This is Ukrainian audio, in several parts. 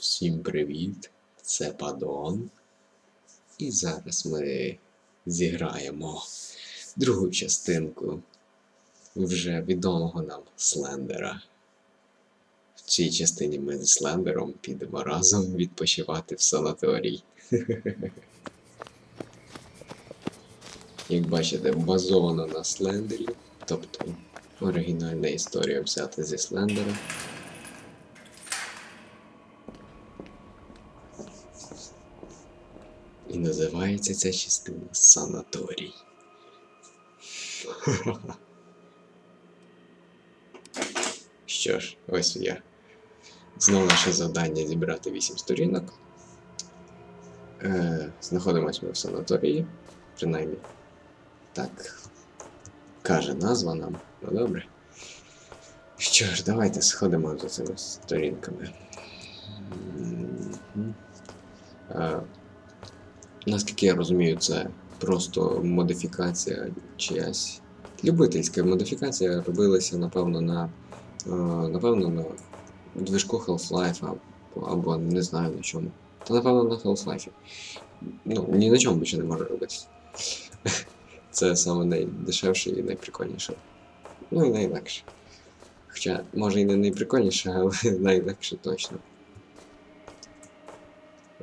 Всім привіт! Це Падон. І зараз ми зіграємо другу частинку вже відомого нам Слендера. В цій частині ми зі Слендером підемо разом відпочивати в санаторій. Як бачите, базовано на Слендері, тобто оригінальна історія взята зі Слендера. Називається ця частина Санаторій. Що ж, ось я. Знову наше завдання зібрати 8 сторінок. Е, знаходимось ми в санаторії, принаймні. Так. Каже назва нам. Ну добре. Що ж, давайте сходимо за цими сторінками. Е, Наскільки я розумію, це просто модифікація чиясь. Любительська модифікація робилася, напевно, на. е, Напевно, на движку Half-Life або, не знаю на чому. Та напевно на Half-Life. Ну, ні на чому більше не може робитися. Це саме найдешевше і найприкольніше. Ну і найлегше. Хоча, може і не найприкольніше, але найлегше точно.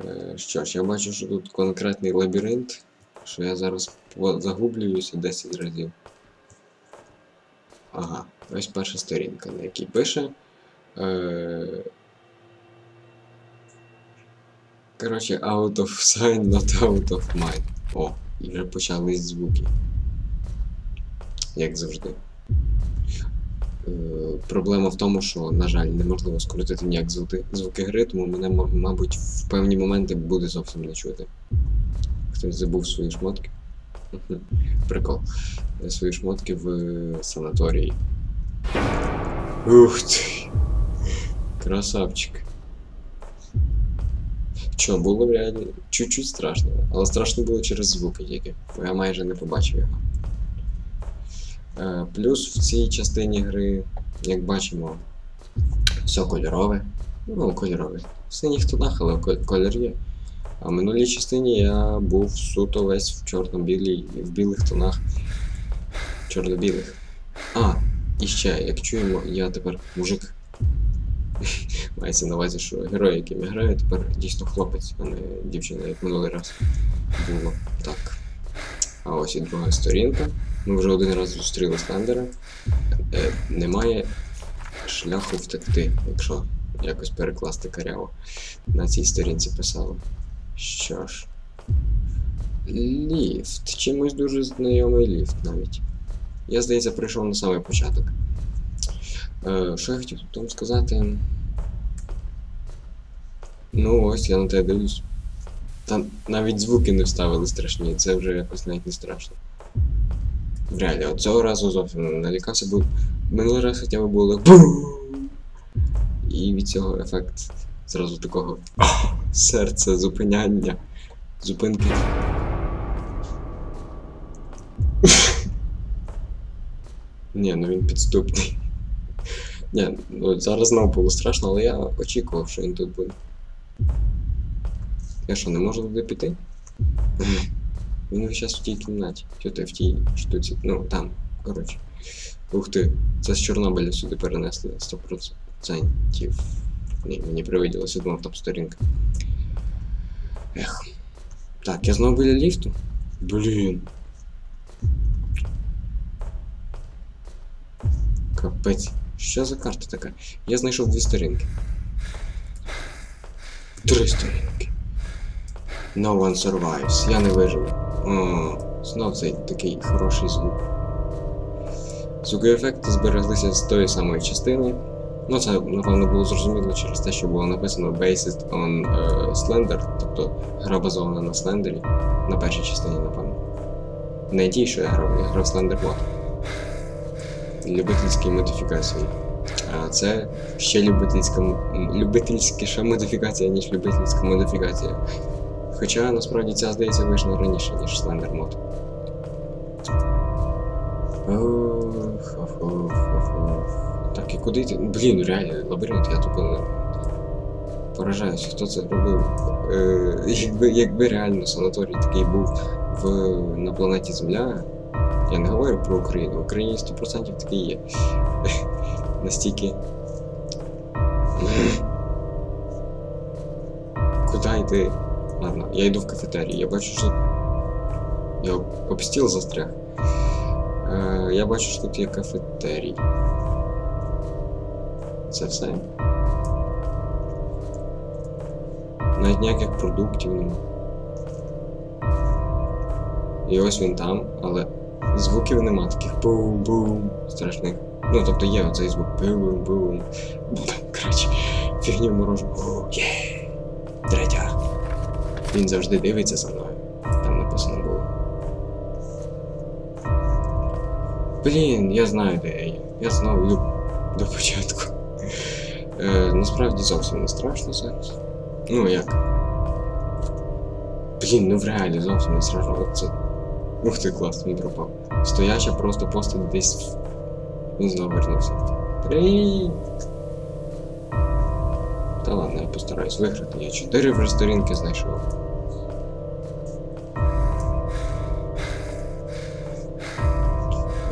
Е, Що ж, я бачу, що тут конкретний лабіринт, що я зараз загублююся 10 разів. Ага, ось перша сторінка, на якій пише. Е... Коротше, out of sign, not out of mind. О, і вже почались звуки. Як завжди. Е, Проблема в тому, що, на жаль, неможливо скоротити ніяк звуки, звуки гри, тому мене, мабуть, в певні моменти буде зовсім не чути. Хтось забув свої шмотки. Прикол. Свої шмотки в е, санаторії. Ух ти. Красавчик. Що, було реально чуть-чуть страшно, але страшно було через звуки тільки, бо я майже не побачив його. Е, Плюс в цій частині гри, як бачимо, все кольорове. Ну, кольорове. В синіх тонах, але ко- колір є. А в минулій частині я був суто весь в чорно-білій, в білих тонах. Чорно-білих. А, і ще, як чуємо, я тепер мужик. Мається на увазі, що герой, яким я граю, тепер дійсно хлопець, а не дівчина, як минулий раз було. Так. А ось і друга сторінка. Ми вже один раз зустріли Слендера. Е, немає шляху втекти, якщо якось перекласти каряво. На цій сторінці писало. Що ж. Ліфт. Чимось дуже знайомий ліфт навіть. Я, здається, прийшов на самий початок. Е, що я хотів там сказати? Ну, ось я на тебе дивлюсь. Там навіть звуки не вставили страшні, це вже якось навіть не страшно. Реально, от цього разу зовсім налякався, бо минулий раз хоча б було. І від цього ефект зразу такого серця, зупиняння, зупинки. Ні, ну він підступний. Ні, ну зараз знову було страшно, але я очікував, що він тут буде. Я що, не можу туди піти? Він весь час в тій кімнаті. Що ти в тій штуці? Ну, там, коротше. Ух ти, це з Чорнобиля сюди перенесли 100%. Ні, мені привиділося, думав там сторінка. Ех. Так, я знову біля ліфту. Блін. Капець. Що за карта така? Я знайшов дві сторінки. Три сторінки. No one survives. Я не виживу. Знов цей такий хороший звук. Звукові ефекти збереглися з тої самої частини. Ну, це, напевно, було зрозуміло через те, що було написано Based on е, Slender, тобто гра базована на Слендері. На першій частині, напевно. Не тій, що я грав, я грав Slender Mod. Любительській модифікації. А це ще любительська, любительськіша модифікація, ніж любительська модифікація. Хоча насправді ця, здається, вийшла раніше, ніж Slender Mod. Ох, ох, ох, ох. Так, і куди йти? Блін, реально, лабіринт, я тупо поражаюсь, хто це робив. Е, якби, якби реально санаторій такий був в, на планеті Земля, я не говорю про Україну, в Україні 100% такий є. Настільки. Куди йти? Ладно, я йду в кафетерію. Я бачу, що. Я об стіл застряг. Е, я бачу, що тут є кафетерій. Це все. Навіть ніяких продуктів нема. І ось він там, але звуків нема таких бум-бум страшних. Ну, тобто є оцей звук бум-бум. Коротше, фігню морожу. Є! Третя. Він завжди дивиться за мною. Там написано було. Блін, я знаю, де я є. Я знову йду до початку. Е, насправді зовсім не страшно зараз. Ну як? Блін, ну в реалі зовсім не страшно. Це... Ух ти, клас, він пропав. Стояча просто постать десь. Він знову вернувся. Привіт! Та ладно, я постараюсь виграти. Я чотири вже сторінки знайшов.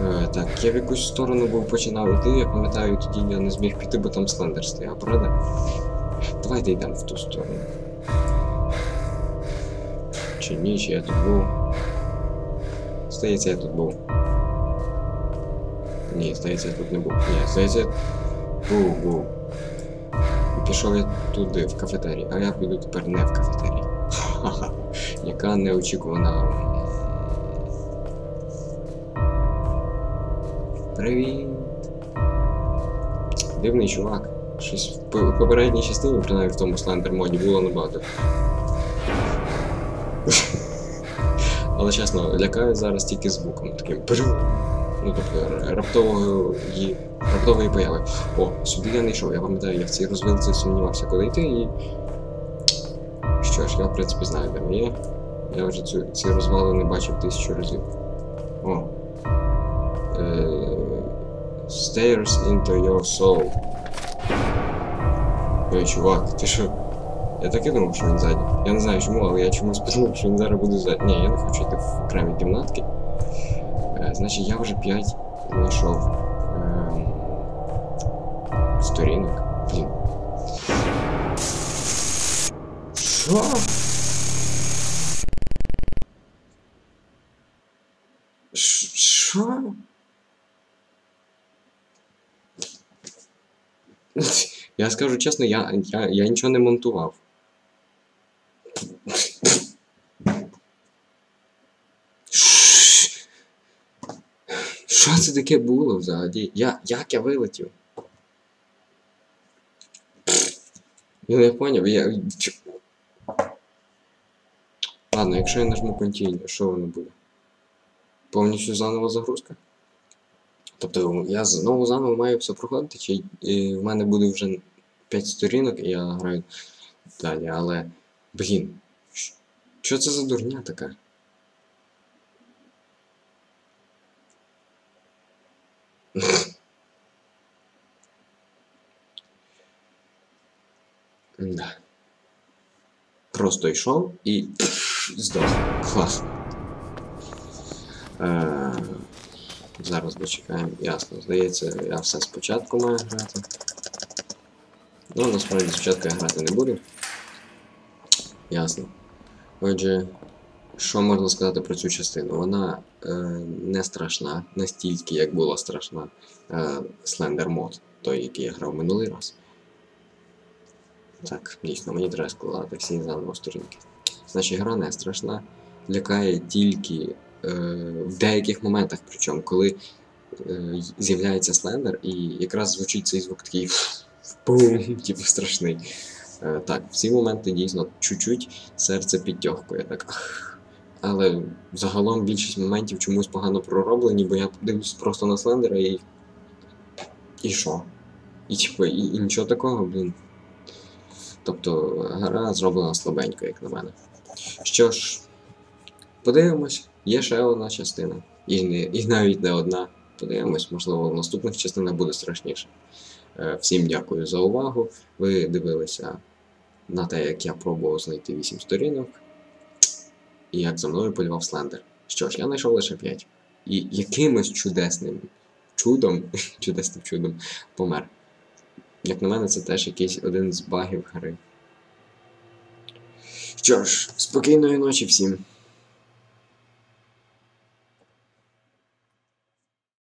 Е, так, я в якусь сторону був починав йти, я пам'ятаю, тоді я не зміг піти, бо там слендер стояв, правда? Давайте йдемо в ту сторону. Чи ні, чи я тут був. Здається, я тут був. Ні, здається, я тут не був. Ні, здається, я був, був. І пішов я туди, в кафетерій, а я піду тепер не в кафетерій. Ха-ха. Яка неочікувана. Привіт. Дивний чувак. Щось в попередній частині, принаймні в тому слендер моді, було набагато. Але чесно, лякаю зараз тільки звуком таким. Ну тобто раптової, раптової появи. О, сюди я не йшов, я пам'ятаю, я в цій розвилці сумнівався, куди йти і. Що ж, я в принципі знаю, де ми є. Я вже цю, ці розвалини бачив тисячу разів. О. Е, Stairs into your soul. Ой, чувак, ти що? Я так і думав, що він ззаді. Я не знаю чому, але я чомусь подумав, що він зараз буде ззаді. Ні, я не хочу йти в окремі кімнатки. Е, значить, я вже 5 знайшов ем, сторінок. Блін. Що? Ш- Що? Я скажу чесно, я, я, я нічого не монтував. Що це таке було взагалі? Я, як я вилетів? Я не поняв, я. Ладно, якщо я нажму Continue, що воно буде? Повністю заново загрузка? Тобто я знову заново маю все проходити, чи е, в мене буде вже 5 сторінок, і я граю далі, але. Блін. Що це за дурня така? Да. Просто йшов і здох. Клас. Зараз дочекаємо. Ясно. Здається, я все спочатку маю грати. Ну, насправді спочатку я грати не буду. Ясно. Отже, що можна сказати про цю частину? Вона е, не страшна, настільки, як була страшна е, Slender Mod, той, який я грав минулий раз. Так, дійсно, мені треба складати всі заново сторінки. Значить, гра не страшна, лякає тільки в деяких моментах, причому, коли е, з'являється слендер, і якраз звучить цей звук такий бум, типу страшний. Е, так, в ці моменти дійсно чуть-чуть серце підтьохкує. Так. Але загалом більшість моментів чомусь погано пророблені, бо я дивлюсь просто на слендера і. І що? І типу, і, і нічого такого, блін. Тобто гра зроблена слабенько, як на мене. Що ж, подивимось, є ще одна частина. І, не, і навіть не одна. Подивимось, можливо, в наступних частинах буде страшніше. Е, Всім дякую за увагу. Ви дивилися на те, як я пробував знайти 8 сторінок, і як за мною полював Слендер. Що ж, я знайшов лише 5. І якимось чудесним чудом, чудесним чудом помер. Як на мене, це теж якийсь один з багів гри. Що ж, спокійної ночі всім.